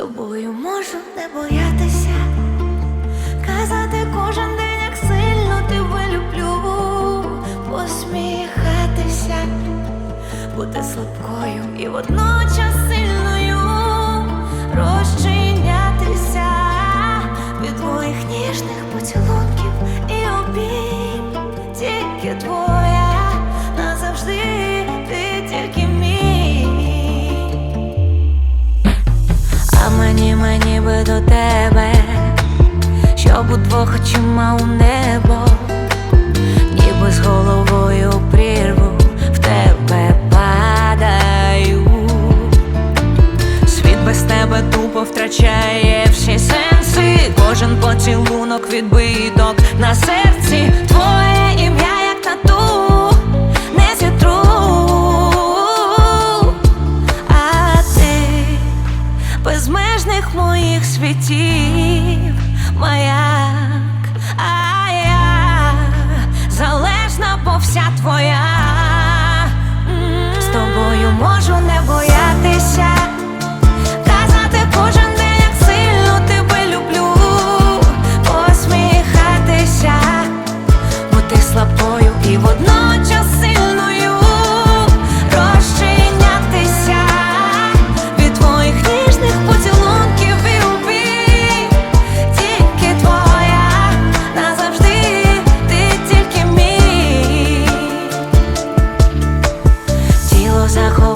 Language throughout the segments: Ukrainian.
тобою можу не боятися, казати кожен день, як сильно тебе люблю, посміхатися, бути слабкою і водночас сильною, розчинятися від твоїх ніжних поцілунків і обійм, тільки твоя очима у небо, ніби з головою прірву в тебе падаю. Світ без тебе тупо втрачає всі сенси. Кожен поцілунок відбиток на серці. Твоє ім'я, безмежних моїх світів, маяк,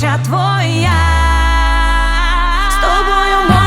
душа твоя з тобою.